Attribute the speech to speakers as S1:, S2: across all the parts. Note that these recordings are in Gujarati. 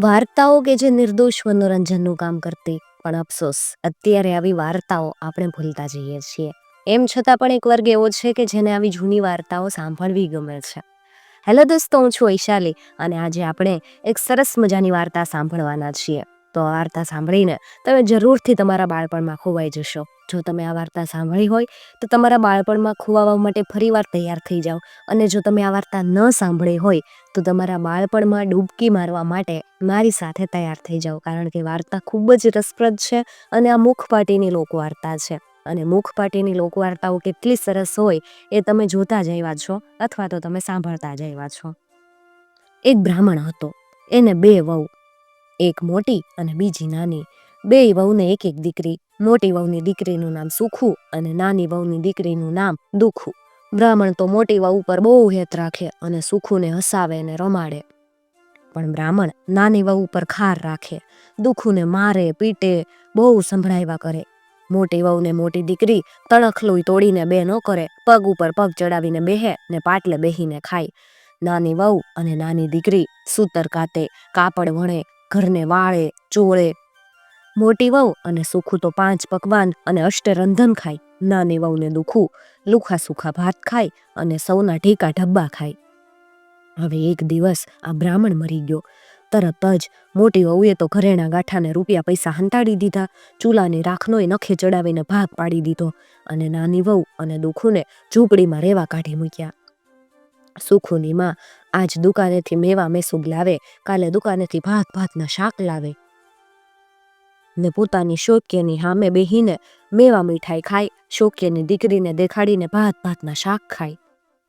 S1: વાર્તાઓ કે જે નિર્દોષ મનોરંજનનું કામ કરતી પણ અફસોસ. અત્યારે આવી વાર્તાઓ આપણે ભૂલતા જઈએ છીએ. એમ છતાં પણ એક વર્ગ એવો છે કે જેને આવી જૂની વાર્તાઓ સાંભળવી ગમે છે. હેલો દોસ્તો, હું છું વૈશાલી અને આજે આપણે એક સરસ મજાની વાર્તા સાંભળવાના છીએ. તો આ વાર્તા સાંભળીને તમે જરૂરથી તમારા બાળપણમાં ખોવાઈ જશો. જો તમે આ વાર્તા સાંભળી હોય, તો તમારા બાળપણમાં ખોવાવા માટે ફરીવાર તૈયાર થઈ જાઓ. અને જો તમે આ વાર્તા ન સાંભળી હોય, તો તમારા બાળપણમાં ડૂબકી મારવા માટે મારી સાથે તૈયાર થઈ જાઓ. કારણ કે વાર્તા ખૂબ જ રસપ્રદ છે અને આ મુખપાટીની લોકવાર્તા છે. અને મુખપાટીની લોકવાર્તાઓ કેટલી સરસ હોય એ તમે જોતા જ આવ્યા છો અથવા તો તમે સાંભળતા જ આવ્યા છો. એક બ્રાહ્મણ હતો. એને બે વહુ એક મોટી અને બીજી નાની. બે વહુને એક એક દીકરી. મોટી વહુની દીકરીનું નામ સુખુ અને નાની વહુની દીકરીનું નામ દુખુ. બ્રાહ્મણ તો મોટી વહુ પર બહુ હેત રાખે અને સુખુને હસાવે અને રમાડે. પણ બ્રાહ્મણ નાની વહુ પર ખાર રાખે. દુખુને મારે, પીટે, બહુ સંભળાવ્યા કરે. મોટી વહુને મોટી દીકરી તણખલું તોડીને બે ન કરે. પગ ઉપર પગ ચડાવીને બેહે ને પાટલે બેહીને ખાય. નાની વહુ અને નાની દીકરી સૂતર કાતે કાપડ વણે ઘરને વાળે, ચોળે, મોટી વહુ અને સુખું તો પાંચ પકવાન અને અષ્ટરંધન ખાય. નાની વહુને દુખું, લુખા સુખા ભાત ખાય અને સૌના ઢીકા ઢબ્બા ખાય. હવે એક દિવસ આ બ્રાહ્મણ મરી ગયો. તરત જ મોટી વહુએ તો ઘરેણા ગાંઠાને રૂપિયા પૈસા હંતાડી દીધા. ચૂલાની રાખનોય નખે ચડાવીને ભાગ પાડી દીધો અને નાની વહુ અને દુખુને ઝૂંપડીમાં રહેવા કાઢી મૂક્યા. સુખુની માં આજ દુકાનેથી મેવા મેસુગ લાવે, કાલે દુકાનેથી ભાત ભાતના શાક લાવે. ને પોતાની શોક્યની સામે બેહીને મેવા મીઠાઈ ખાય, શોક્યની દીકરીને દેખાડીને ભાત ભાતના શાક ખાય.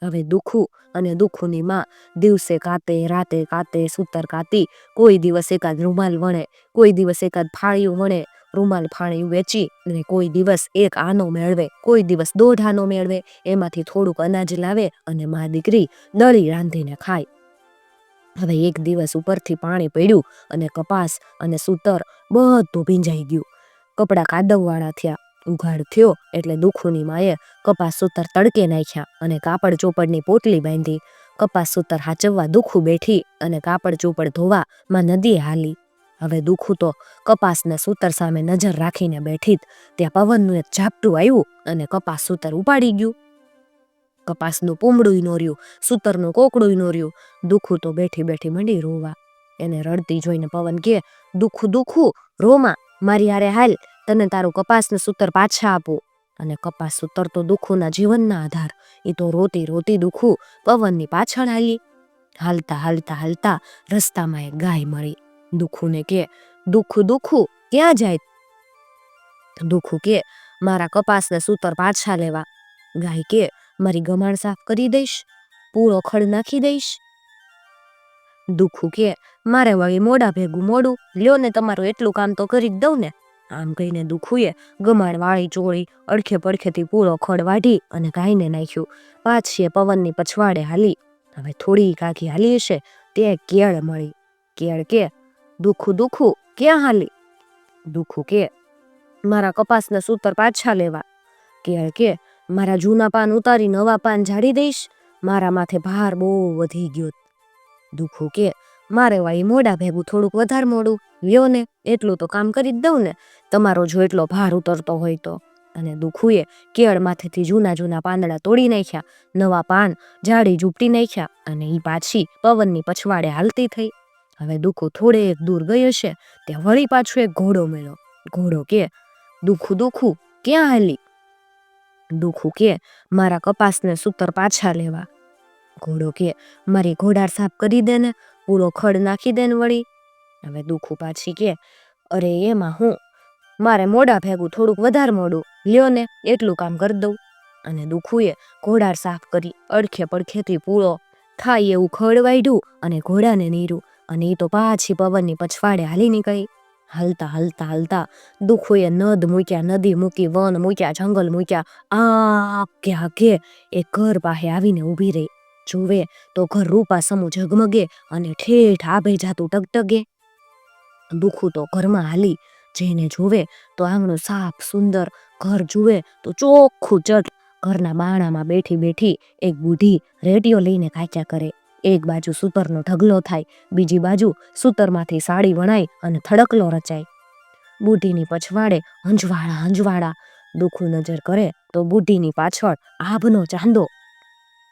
S1: હવે દુખુ અને દુખુની માં દિવસે કાતે, રાતે કાતે, સૂતર કાતી, કોઈ દિવસ એકાદ રૂમાલ વણે, કોઈ દિવસ એકાદ ફાળિયું વણે રૂમાલ ફાણી વેચી અને કોઈ દિવસ એક આનો મેળવે, કોઈ દિવસ દોઢ આનો મેળવે, એમાંથી થોડુંક અનાજ લાવે અને મા દીકરી દળી રાંધીને ખાય. હવે એક દિવસ ઉપરથી પાણી પડ્યું અને કપાસ અને સૂતર બધું ભીંજાઈ ગયું. કપડાં કાદવવાળા થયા, ઉઘાડ થયો એટલે દુખુની માએ કપાસ સૂતર તડકે નાખ્યા અને કાપડ ચોપડની પોટલી બાંધી. કપાસ સૂતર હાચવવા દુખું બેઠી અને કાપડ ચોપડ ધોવા માં નદીએ હાલી. હવે દુખું તો કપાસને સૂતર સામે નજર રાખીને બેઠી ત્યાં પવનનું એક ઝાપટું આવ્યું અને કપાસ સૂતર ઉપાડી ગયું. કપાસનું પૂમડું નો રહ્યું, સૂતરનું કોકડું નો રહ્યું. દુખું તો બેઠી બેઠી મંડી રોવા. એને રડતી જોઈને પવન કે, દુખું દુખું રોમાં, મારી હારે હાલ, તને તારું કપાસને સૂતર પાછા આપું. અને કપાસ સૂતર તો દુખુના જીવનના આધાર એ તો રોતી રોતી દુખું, પવનની પાછળ હાલી. હાલતા હાલતા હાલતા રસ્તામાં એક ગાય મળી દુખુને કે, દુખું, દુઃખું, ક્યાં જાય? દુઃખું કે, મારા કપાસને સૂતર પાછા લેવા. ગાય કે, મારી ગમાણ સાફ કરી દઈશ પૂળો ખડ નાખી દઈશ. દુઃખું કે, મારે વળી મોડા ભેગું મોડું, લ્યો ને તમારું એટલું કામ તો કરી જ દઉં ને. આમ કહીને દુખુએ ગમાણ વાળી ચોળી અડખે પડખેથી પૂળો ખડ વાઢી અને ગાયને નાખ્યું. પાછીએ પવનની પછવાડે હાલી. હવે થોડી કાકી હાલી હશે, તે કેળ મળી. કેળ કે દુખું દુખું ક્યાં હાલી? દુખું કે? મારા કપાસના સૂતર પાછા લેવા. કેળ કે, મારા જૂના પાન ઉતારી નવા પાન ઝાડી દઈશ, મારા માથે ભાર બહુ વધી ગયો. દુખું કે, મારે વાળી મોડા ભેગું થોડુંક વધારે મોડું. લ્યો ને, એટલું તો કામ કરી જ દઉં ને, તમારો જો એટલો ભાર ઉતરતો હોય તો. અને દુખુએ કેળ માથેથી જૂના જૂના પાંદડા તોડી નાખ્યા, નવા પાન જાડી ઝૂપટી નાખ્યા, અને એ પાછી પવનની પછવાડે હાલતી થઈ. હવે દુખુ થોડેક દૂર ગઈ હશે, ત્યાં વળી પાછો એક ઘોડો મળ્યો ઘોડો કે, દુખુ દુખુ, ક્યાં હાલી? દુખુ કે, મારા કપાસને સૂતર પાછા લેવા. ઘોડો કે, મારી ઘોડાર સાફ કરી દે ને, પૂરો ખડ નાખી દે ને વળી. હવે દુખુ પાછી કે, અરે, એમાં હું? મારે મોડા ભેગું થોડુંક વધારે મોડું. લ્યો ને, એટલું કામ કરી દઉં. અને દુખુએ ઘોડાર સાફ કરી, અડખે પડખેથી પૂળો થાય એવું ખડ વાઢ્યું અને ઘોડાને નીર્યું. અને એ તો પાછી પવનની પછવાડે હાલી નીકળી. હાલતા હાલતા હાલતા દુખુએ નદ મૂક્યા, નદી મૂકી, વન મૂક્યા, જંગલ મૂક્યા. આ કે આગે એ ઘર પાસે આવીને ઊભી રહી. જુએ તો ઘર રૂપા સમૂહ ઝગમગે અને ઠેઠ આભે જાતું ટગટગે. દુઃખું તો ઘરમાં હાલી જેને જુએ તો આંગણું સાફ સુંદર. ઘર જુએ તો ચોખ્ખું ચટ ઘરના બાણામાં બેઠી બેઠી એક બુઢી રેડિયો લઈને કાચ્યા કરે. એક બાજુ સૂતરનો ઢગલો થાય, બીજી બાજુ સૂતરમાંથી સાડી વણાય અને થડકલો રચાય. બુઢીની પછવાડે હંજવાળા હંજવાળા દુખું નજર કરે તો બુઢીની પાછળ આભનો ચાંદો.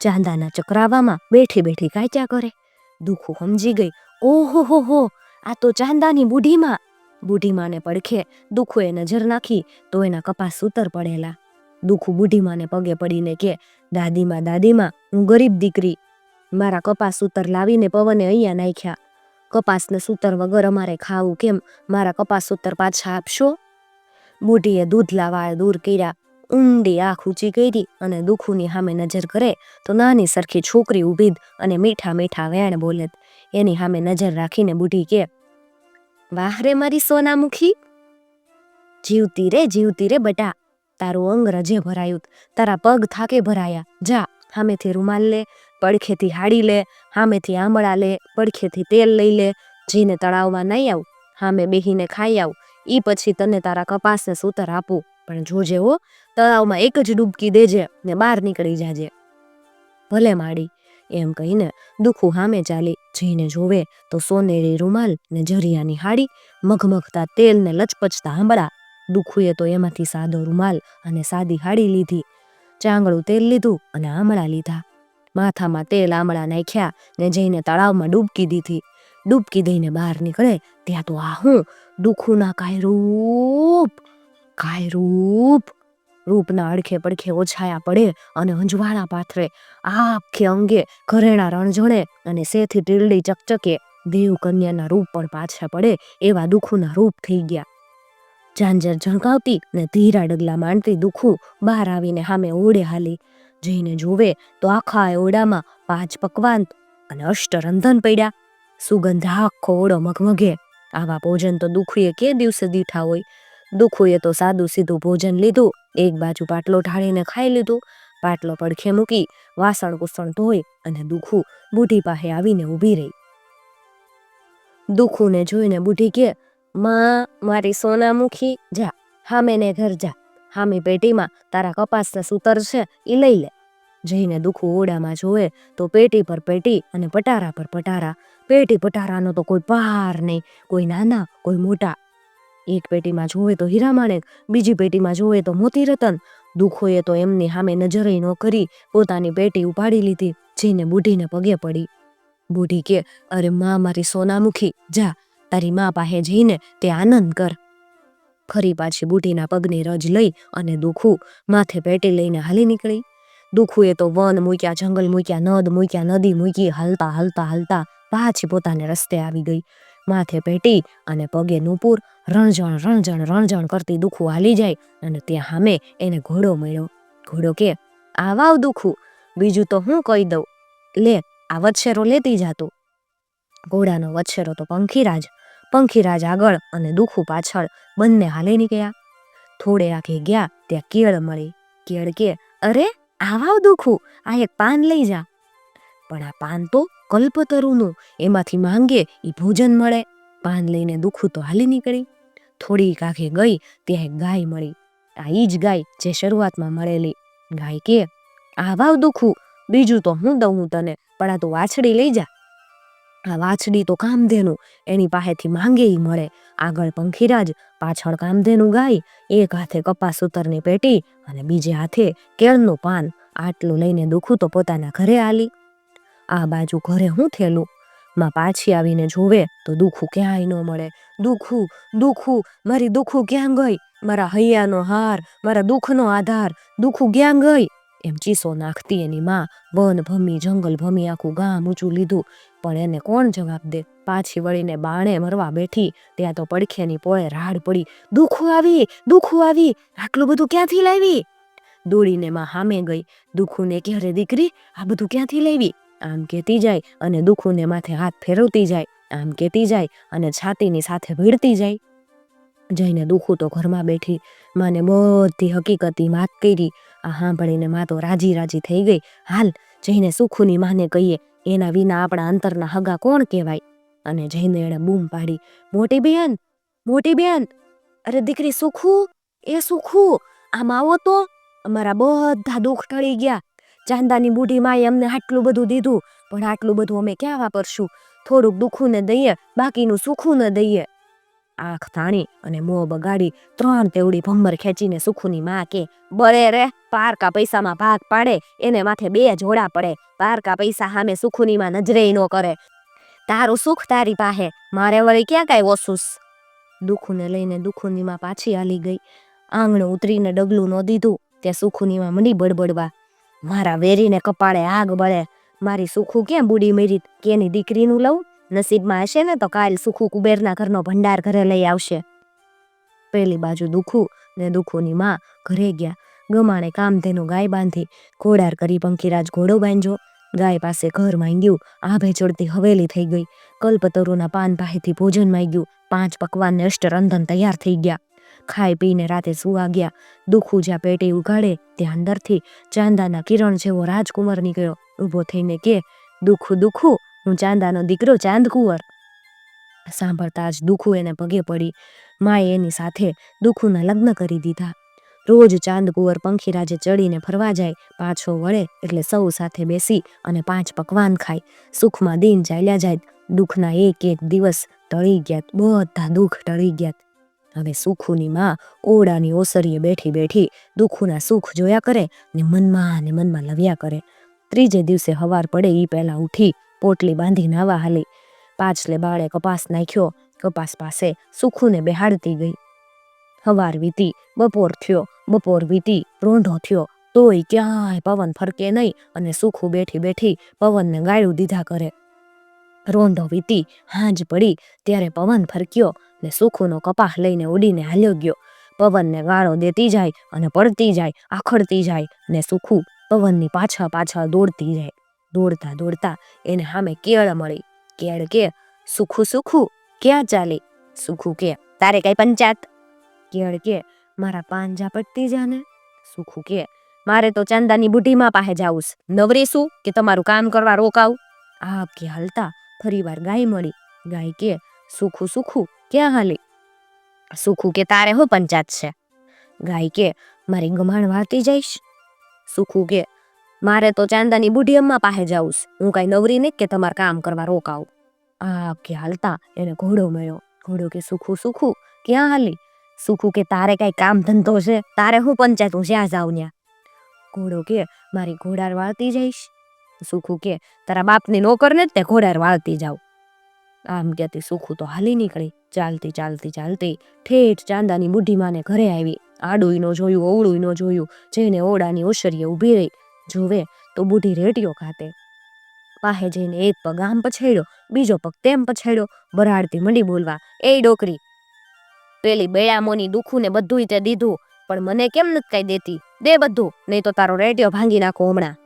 S1: ચાંદાના ચક્રાવામાં બેઠી બેઠી કાચ્યા કરે. દુઃખું સમજી ગઈ, ઓહો, હો હો, આ તો ચાંદાની બુઢીમાં બુઢીમાને પડખે દુખુએ નજર નાખી તો એના કપાસ સૂતર પડેલા. દુઃખું બુઢીમાને પગે પડીને કે, દાદીમાં દાદીમાં, હું ગરીબ દીકરી. મારા કપાસ સૂતર લાવીને પવને અહીંયા નાખ્યા. કપાસને સૂતર વગર અમારે ખાવું કેમ? મારા કપાસ સૂતર પાછા આપશો? બુઢીએ દૂધ લાવા દૂર કર્યા. ઊંડી આંખ ઊંચી કરી અને દુઃખુની સામે નજર કરે તો નાની સરખી છોકરી ઊભી અને મીઠા મીઠા વેણ બોલેત એની સામે નજર રાખીને બુઢી કે, વાહ રે મારી સોનામુખી! જીવતી રે જીવતી રે બટા! તારું અંગ રજે ભરાયું તારા પગ થાકે ભરાયા. જા, સામેથી રૂમાલ લે. પડખેથી હાડી લે, હામેથી આંબળા લે, પડખેથી તેલ લઈ લે જઈને તળાવમાં નહીં આવ સામે બેહીને ખાઈ આવ, ઈ પછી તને તારા કપાસને સૂતર આપું. પણ જોજે હો, તળાવમાં એક જ ડૂબકી દેજે ને બહાર નીકળી જાજે. ભલે માડી, એમ કહીને દુઃખું સામે ચાલી જઈને જોવે તો સોનેરી રૂમાલ ને જરિયાની હાડી, મઘમઘતા તેલ ને લચપચતા આંબળા દુઃખુએ તો એમાંથી સાદો રૂમાલ અને સાદી હાડી લીધી, ચાંગળું તેલ લીધું અને આમળા લીધા. માથામાં તેલ આમળા નાખ્યા ને જઈને તળાવમાં ડૂબકી દીધી. ડૂબકી દઈને બહાર નીકળે ત્યાં તો આ હું દુઃખુના કાય રૂપ કાય રૂપ રૂપના અડખે પડખે ઓછાયા પડે અને અંજવાળા પાથરે આખે અંગે ઘરેણા રણજણે અને સેથી ટીલડી ચકચકે દેવ કન્યાના રૂપ પણ પાછા પડે એવા દુઃખુના રૂપ થઈ ગયા. ઝાંઝર ઝણકાવતી ને ધીરા ડગલા માંડતી દુઃખું બહાર આવીને સામે ઓળે હાલી. જઈને જોવે તો આખા ઓરડામાં પાંચ પકવાન અને અષ્ટરંધન પડ્યા. સુગંધ આખો ઓળો મગમગે. આવા ભોજન તો દુખુએ કે દિવસે દીઠા હોય? દુખુએ તો સાદું સીધું ભોજન લીધું, એક બાજુ પાટલો ઢાળીને ખાઈ લીધું, પાટલો પડખે મૂકી વાસણ કુસણ ધોઈ અને દુઃખું બુઢી પાસે આવીને ઊભી રહી. દુખુને જોઈને બુઢી કે, માં, મારી સોનામુખી, જા, હામેને ઘર જા. હામી પેટીમાં તારા કપાસના સૂતર છે એ લઈ લે. જઈને દુઃખુ ઓડામાં જોવે તો પેટી પર પેટી અને પટારા પર પટારા. પેટી પટારાનો તો કોઈ પાર નહીં, કોઈ નાના, કોઈ મોટા. એક પેટીમાં જોવે તો હીરા માણેક, બીજી પેટીમાં જોવે તો મોતી રતન. દુઃખોએ તો એમની સામે નજરે ન કરી, પોતાની પેટી ઉપાડી લીધી, જઈને બુઢીને પગે પડી. બુઢી કે, અરે માં, મારી સોનામુખી, જા, તારી મા પાસે જઈને તે આનંદ કર. ફરી પાછી બુટીના પગની રજ લઈ અને દુઃખુ માથે પેટી લઈને હાલી નીકળી. દુખુએ તો વન મૂક્યા, જંગલ મૂક્યા, નદ મૂક્યા, નદી મૂકી હાલતા હાલતા હાલતા પાછી પોતાને રસ્તે આવી ગઈ. માથે પેટી અને પગે નુપુર રણજણ રણજણ રણજણ કરતી દુઃખુ હાલી જાય અને ત્યાં સામે એને ઘોડો મળ્યો. ઘોડો કે, આવાવ દુઃખુ, બીજું તો હું કહી દઉં? લે, આ વચ્છેરો લેતી જાતું ઘોડાનો વચ્છેરો તો પંખીરાજ પંખીરાજ આગળ અને દુખુ પાછળ બંને હાલે નીકળ્યા. થોડે આખે ગયા ત્યાં કેળ મળી. કેળ કે, અરે આવા દુખુ, આ એક પાન લઈ જા. પણ આ પાન તો કલ્પતરુનું, એમાંથી માંગે એ ભોજન મળે. પાન લઈને દુઃખુ તો હાલી નીકળી. થોડી કાંખે ગઈ ત્યાં ગાય મળી. આ ઈ જ ગાય જે શરૂઆતમાં મળેલી. ગાય કે, આવાવ દુઃખુ, બીજું તો હું દઉં તને, પણ આ તું વાછડી લઈ જા. આ વાછડી તો કામધેનું, એની પાસેથી માંગે મળે. આગળ પંખીરાજ પાછળ કામધેનું ગાય, એક હાથે કપાસ સૂતરની પેટી અને બીજે હાથે કેળનું પાન. આટલું લઈને દુખું તો પોતાના ઘરે આલી. આ બાજુ ઘરે હું થયેલું માં પાછી આવીને જોવે તો દુખું ક્યાંય ન મળે. દુખું દુખું, મારી દુખું ક્યાં ગઈ? મારા હૈયાનો હાર, મારા દુઃખનો આધાર. દુખું ક્યાં ગઈ? એમ ચીસો નાખતી એની માં, વન ભમી, જંગલ ભમી, આખું ગામ ઊંચું લીધું. પણ એને કોણ જવાબ દે? પાછી વળીને બાણે મરવા બેઠી. ત્યાં તો પડખેની પોળે રાડ પડી. દુખું આવી દુખું આવી. આટલું બધું ક્યાંથી લાવી? દોડીને માં હામે ગઈ. દુખુને કે અરે દીકરી? આ બધું ક્યાંથી લાવી? આમ કહેતી જાય અને દુખુને માથે હાથ ફેરવતી જાય. આમ કહેતી જાય અને છાતીની સાથે ભીડતી જાય. જઈને દુઃખુ તો ઘરમાં બેઠી. માને બધી હકીકતી વાત કરી. આ સાંભળીને માં તો રાજી રાજી થઈ ગઈ. હાલ, જઈને સુખુની માને કહીએ, એના વિના આપણા અંતરના હગા કોણ કહેવાય? અને જઈને એણે બૂમ પાડી, મોટી બેન મોટી બેન, અરે દીકરી સુખુ, એ સુખુ, આમ આવો તો. અમારા બધા દુઃખ ટળી ગયા. ચાંદાની બુઢી માએ અમને આટલું બધું દીધું, પણ આટલું બધું અમે ક્યાં વાપરશું? થોડુંક દુઃખું ને દઈએ, બાકીનું સુખું ને દઈએ. આંખ તાણી અને મોં બગાડી ત્રણ તેવડી ભમર ખેંચીને સુખુની માં કે બળે રે, પારકા પૈસામાં ભાગ પાડે, એને માથે બે જોડા પડે, પારકા પૈસા સામે સુખુની માં નજરે નો કરે. તારું સુખ તારી પાસે, મારે વળી ક્યાં કાંઈ ઓસુસ દુખુને લઈને દુખુની માં પાછી હાલી ગઈ. આંગણું ઉતરીને ડગલું ન દીધું, તે સુખુની માં મંડી બડબડવા. મારા વેરીને કપાળે આગ બળે, મારી સુખું ક્યાં બુડી મેરી, કેની દીકરીનું લઉં? નસીબમાં હશે ને તો કાલ સુખું કુબેરના ઘરનો ભંડાર ઘરે લઈ આવશે. પેલી બાજુ દુખુ ને દુખુની માં ઘરે ગયા. ગમાણે કામધેનું ગાય બાંધી, ઘોડાર કરી પંખીરાજ ઘોડો બાંધ્યો. ગાય પાસે ઘર માંગ્યું, આભે ચડતી હવેલી થઈ ગઈ. કલ્પતરુના પાન પાસેથી ભોજન માંગ્યું. પાંચ પકવાનને અષ્ટરંધન તૈયાર થઈ ગયા. ખાઈ પીને રાતે સુવા ગયા. દુખુ જ્યાં પેટે ઉગાડે, ત્યાં અંદરથી ચાંદાના કિરણ જેવો રાજકુમાર નીકળ્યો. ઊભો થઈને કે, દુખુ, દુખું હું ચાંદાનો દીકરો ચાંદ કુંવર સાંભળતા જ દુખુ એને પગે પડી. માએ એની સાથે દુખુના લગ્ન કરી દીધા. રોજ ચાંદ કુંવર પંખીરાજે ચડીને ફરવા જાય. પાછો વળે એટલે સૌ સાથે બેસી અને પાંચ પકવાન ખાય. સુખમાં દિન ચાલ્યા જાય. દુઃખના એક એક દિવસ ટળી ગયા. બધા દુઃખ ટળી ગયા. હવે સુખુની માં ઓરડાની ઓસરીએ બેઠી બેઠી દુઃખુના સુખ જોયા કરે ને મનમાં ને મનમાં લવ્યા કરે. ત્રીજે દિવસે હવાર પડે એ પહેલા ઉઠી પોટલી બાંધી નાવા હાલી. પાછલે બાળે કપાસ નાખ્યો. કપાસ પાસે સુખુને બેહાડતી ગઈ. હવાર વીતી, બપોર થયો. બપોર વીતી, રોંઢો થયો. તોય ક્યાંય પવન ફરકે નહીં અને સુખું બેઠી બેઠી પવનને ગાળું દીધા કરે. રોંઢો વીતી, હાંજ પડી ત્યારે પવન ફરક્યો ને સુખુનો કપાહ લઈને ઉડીને હાલ્યો ગયો. પવનને ગાળો દેતી જાય અને પડતી જાય, આખડતી જાય ને સુખું પવનની પાછળ પાછળ દોડતી જાય. દોડતા દોડતા એને સામે કેળ મળી. કેળ કે, સુખું સુખું, ક્યાં ચાલી? સુખું કે, તારે કઈ પંચાયત કેળ કે, મારા પાંજા પટતી જાને. સુખું કે, મારે તો ચાંદાની બુઢીમાં પાસે જાવું નવરેશું કે તમારું કામ કરવા રોકાવ? આ કે હાલતા ફરીવાર ગાય મળી. ગાય કે, સુખું સુખું, ક્યાં હાલી? સુખું કે તારે હો પંચાયત છે? ગાય કે, મારી ગમાણ વાળતી જઈશ. સુખું કે મારે તો ચાંદાની બુઢી અમ્મા પાસે જાઉં હું કાંઈ નવરી નહીં કે તમારે કામ કરવા રોકાવ. આ કે હાલતા એને ઘોડો મળ્યો. ઘોડો કે, સુખું સુખું, ક્યાં હાલી? સુખું કે, તારે કાંઈ કામ ધંધો છે? તારે હું પંચાયત, હું જ્યાં જાઉં ત્યાં ઘોડો કે, મારી ઘોડાર વાળતી જઈશ. સુખું કે, તારા બાપની નોકરને જ તે ઘોડાર વાળતી જાવ આમ કહેતી સુખું તો હાલી નીકળી. ચાલતી ચાલતી ચાલતી ઠેઠ ચાંદાની બુઢી માને ઘરે આવી. આડું ન જોયું અવળું ન જોયું. જઈને ઓડાની ઓસરીએ ઊભી રહી. જોવે તો બુઢી રેટીઓ ખાતે. પાસે જઈને એક પગ આમ પછેડ્યો, બીજો પગ તેમ પછેડ્યો, બરાડતી મંડી બોલવા, એ ડોકરી, પેલી બેળામોની દુખું ને બધુંય તે દીધું, પણ મને કેમ નથી કઈ દેતી? દે બધું, નહીં તો તારો રેટિયો ભાંગી નાખો હમણાં.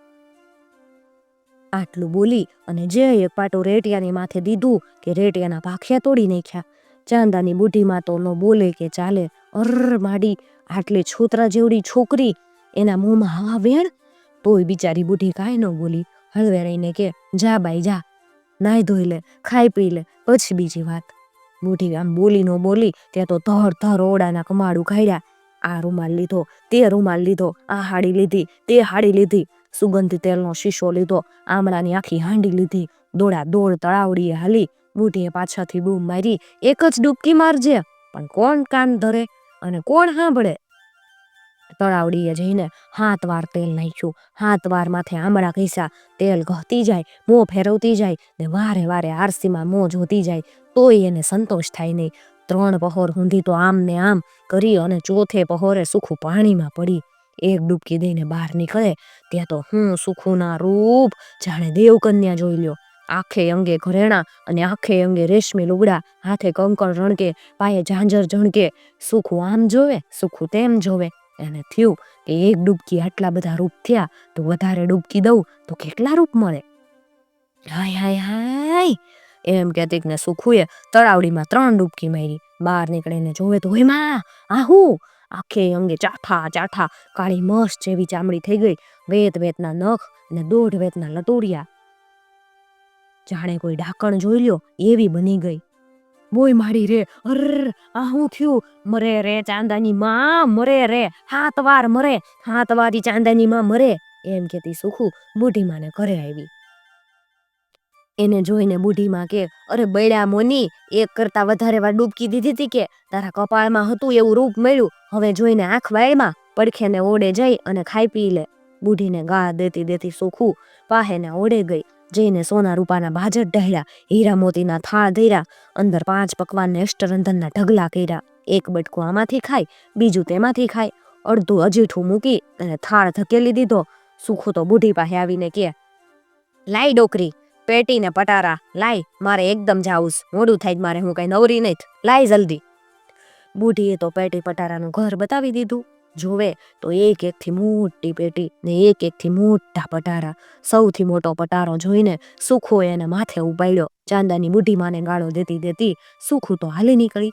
S1: આટલું બોલી અને જે એક પાટું રેટિયાની માથે દીધું કે રેટિયાના ભાખિયા તોડી નાખ્યા. ચાંદાની બુઢીમાં તો ન બોલે કે ચાલે અર માડી, આટલી છોતરા જેવડી છોકરી, એના મોંમાં હવા વેણ તોય બિચારી બુઢી કાંઈ ન બોલી. હળવે રહીને કે, જા બાઈ, જા. નાહી ધોઈ લે, ખાઈ પી લે. પછી બીજી વાત. બુઢી આમ બોલી ન બોલી ત્યાં તો ધર ધર ઓડાના કમાડું ખાડ્યા આ રૂમાલ લીધો, તે રૂમાલ લીધો, આ હાડી લીધી, તે હાડી લીધી. સુગંધી તેલનો શીશો લીધો, આમળાની આખી હાંડી લીધી. દોડા દોડ તળાવડીએ હાલી. બુઢીએ પાછળથી બૂમ મારી, એક જ ડૂબકી મારજે, પણ કોણ કાન ધરે અને કોણ સાંભળે? તળાવડીએ જઈને હાથ વાર તેલ નાખ્યું. હાથ વાર માથે આમળા ઘીસા તેલ ઘહતી જાય, મોં ફેરવતી જાય ને વારે વારે આરસીમાં મોં જોતી જાય. તોય એને સંતોષ થાય નહીં. ત્રણ પહોર ઊંધી તો આમ ને આમ કરી અને ચોથે પહોરે સુખું પાણીમાં પડી. એક ડૂબકી દઈને બહાર નીકળે. ત્યાં તો હું સુખુના રૂપ જાણે દેવકન્યા જોઈ લ્યો. આખે અંગે ઘરેણા અને આખે અંગે રેશમી લુગડા, હાથે કંકણ રણકે, પાયે ઝાંઝર ઝણકે સુખું આમ જોવે, સુખું તેમ જોવે. એને થયું કે એક ડૂબકી આટલા બધા રૂપ થયા, તો વધારે ડૂબકી દઉં તો કેટલા રૂપ મળે? હાય હાય હાય! એમ કે ને સુખુએ તળાવડીમાં ત્રણ ડૂબકી મારી. બહાર નીકળીને જોવે તો હોયમાં, આહુ! આખે અંગે ચાઠા ચાઠા, કાળી મસ્ત જેવી ચામડી થઈ ગઈ. વેત, વેતના નખ ને દોઢ વેતના લટોડિયા જાણે કોઈ ડાકણ જોઈ લ્યો, એવી બની ગઈ. બોય મારી રે અર આ હું થયું મરે રે ચાંદાની માં મરે રે હાથ મરે હાથ ચાંદાની માં મરે એમ કેતી સુખુ બુઢી માને ઘરે આવી એને જોઈને બુઢીમાં કે અરે બૈડા મોની એક કરતા વધારે વાર ડૂબકી દીધી હતી કે તારા કપાળમાં હતું એવું રૂપ મળ્યું હવે જોઈને આંખ વાળમાં પડખેને ઓડે જઈ અને ખાઈ પી લે બુઢીને ગા દેતી દેતી સુખું પાહેને ઓડે ગઈ જઈને સોના રૂપાના ભાજર ઢળ્યા હીરા મોતીના થાળ ધર્યા, અંદર પાંચ પકવાનને અષ્ટરંધનના ઢગલા કર્યા. એક બટકું આમાંથી ખાય બીજું તેમાંથી ખાય અડધું અજીઠું મૂકી અને થાળ ધકેલી દીધો. સુખું તો બુઢી પાસે આવીને કે, લાઈ ડોકરી, પેટીને પટારા લાય મારે એકદમ જાઉસ, મોડું થાય જ મારે હું કઈ નવરી નહીં લાય જલ્દી. બુઢીએ તો પેટી પટારાનું ઘર બતાવી દીધું. જોવે તો એક એકથી મોટી પેટી ને એક એકથી મોટા પટારા. સૌથી મોટો પટારો જોઈને સુખો એને માથે ઉપાડ્યો. ચાંદાની બુઢી ગાળો દેતી દેતી સુખું તો હાલી નીકળી.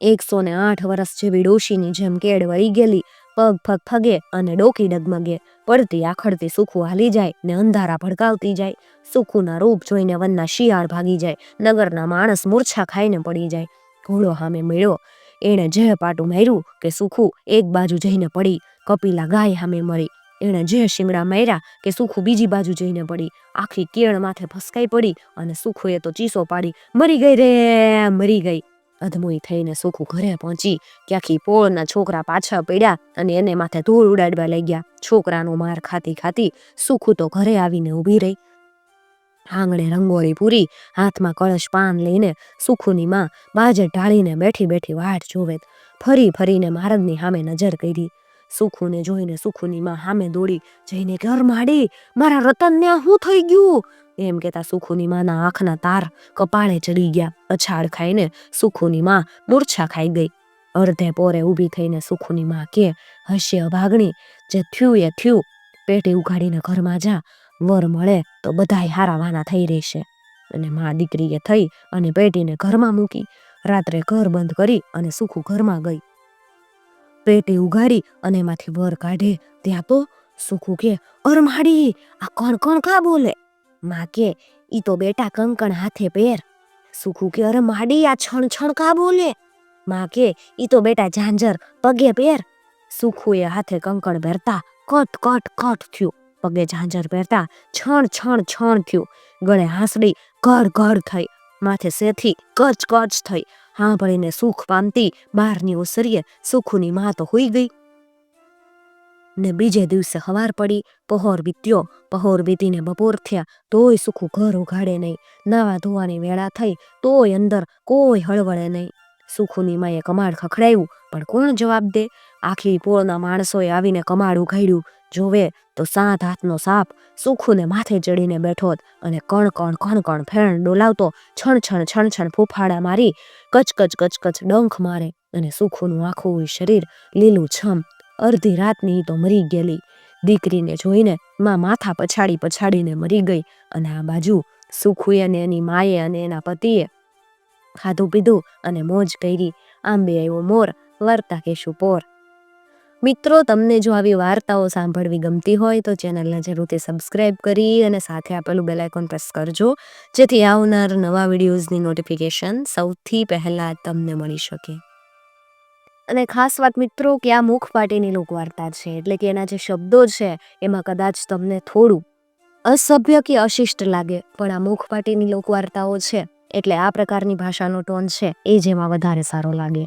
S1: એકસો ને આઠ વર્ષ જેવી ડોશીની જેમ કેડ વળી ગયેલી. પગ ફગ ફગે અને ડોકી ડગમગે. પડતી આખડતી સુખું હાલી જાય ને અંધારા ભડકાવતી જાય. સુખુના રૂપ જોઈને વનના શિયાળ ભાગી જાય. નગરના માણસ મૂર્છા ખાઈને પડી જાય. ઘોડો સામે મળ્યો એણે જે પાટું માર્યું કે સુખું એક બાજુ જઈને પડી, કપિલા ગાય સામે મરી. એણે જે શિંગડા માર્યા કે સુખું બીજી બાજુ જઈને પડી. આખી કેળ માથે ફસકાઈ પડી અને સુખુએ તો ચીસો પાડી, મરી ગઈ રે, મરી ગઈ. અધમોઈ થઈને સુખું ઘરે પહોંચી કે આખી પોળના છોકરા પાછા પડ્યા અને એને માથે ધૂળ ઉડાડવા લાગ્યા. છોકરાનો માર ખાતી ખાતી સુખું તો ઘરે આવીને ઊભી રહી. આંગણે રંગોળી પૂરી, હાથમાં કળશ પાન લઈને સુખુની માં બાજે ઢાળીને બેઠી બેઠી વાટ જોવે ફરી ફરીને મારદની સામે નજર કરી. સુખુને જોઈને સુખુની માં સામે દોડી જઈને ઘર માડી, મારા રતનને શું થઈ ગયું? એમ કહેતા સુખુની માના આંખના તાર કપાળે ચડી ગયા. અછાડ ખાઈને સુખુની માં મૂર્છા ખાઈ ગઈ. અર્ધે પોરે ઊભી થઈને સુખુની માં કે, હશે અભાગણી, જે થયું એ થયું. પેટી ઉઘાડીને ઘરમાં જા. વર મળે તો બધાય હારા વાના થઈ રહેશે. અને મા દીકરીએ થઈ અને પેટીને ઘરમાં મૂકી. રાત્રે ઘર બંધ કરી અને સુખું ઘરમાં ગઈ. પેટી ઉઘાડી અને એમાંથી વર કાઢે. ત્યાં તો સુખું કે, અરમાડી, આ કોણ કોણ કા બોલે? માં કે, ઈ તો બેટા કંકણ હાથે પહેર સુખું કે અરે માડી આ છણ છણ કા બોલે? માં કે, ઈ તો બેટા ઝાંઝર પગે પહેર સુખુએ હાથે કંકણ પહેરતા કટ કટ કટ થયું. પગે ઝાંઝર પહેરતા છણ છણ છણ થયું. ગળે હાંસડી ઘર ઘર થઈ. માથે સેથી કચ કચ થઈ. સાંભળીને સુખ પામતી બહારની ઓસરીએ સુખુની માં તો હોઈ ગઈ. ને બીજે દિવસે હવાર પડી, પહોર વીત્યો. પહોર વીતીને બપોર થયા. તોય સુખું ઘર ઉઘાડે નહીં. નાવા ધોવાની વેળા થઈ, તોય અંદર કોઈ હળવળે નહીં. સુખુની માએ કમાડ ખખડાયું, પણ કોણ જવાબ દે? આખી પોળના માણસોએ આવીને કમાડ ઉઘાડ્યું. જોવે તો સાત હાથનો સાપ સુખુને માથે ચડીને બેઠો અને કણ કણ કણ કણ ફેણ ડોલાવતો છણ છણ છણ છણ ફૂફાડા મારી કચકચ કચ કચ કચ ડંખ મારે અને સુખુનું આખું શરીર લીલું છમ. અડધી રાતની તો મરી ગયેલી. દીકરીને જોઈને માં માથા પછાડી પછાડીને મરી ગઈ અને આ બાજુ સુખુએ અને એની માએ અને એના પતિએ ખાધું પીધું અને મોજ કરી. આંબે આવ્યો મોર, વર્તા કેશું પોર. મિત્રો, તમને જો આવી વાર્તાઓ સાંભળવી ગમતી હોય, તો ચેનલને જરૂરથી સબસ્ક્રાઇબ કરી અને સાથે આપેલું બેલ આઇકોન પ્રેસ કરજો. જેથી આવનાર નવા વિડીયોઝની નોટિફિકેશન સૌથી પહેલાં તમને મળી શકે. અને ખાસ વાત મિત્રો, કે આ મુખપાટીની લોકવાર્તા છે, એટલે કે એના જે શબ્દો છે, એમાં કદાચ તમને થોડું અસભ્ય કે અશિષ્ટ લાગે, પણ આ મુખપાટીની લોકવાર્તાઓ છે, એટલે આ પ્રકારની ભાષાનો ટોન છે, એ જેમાં વધારે સારો લાગે.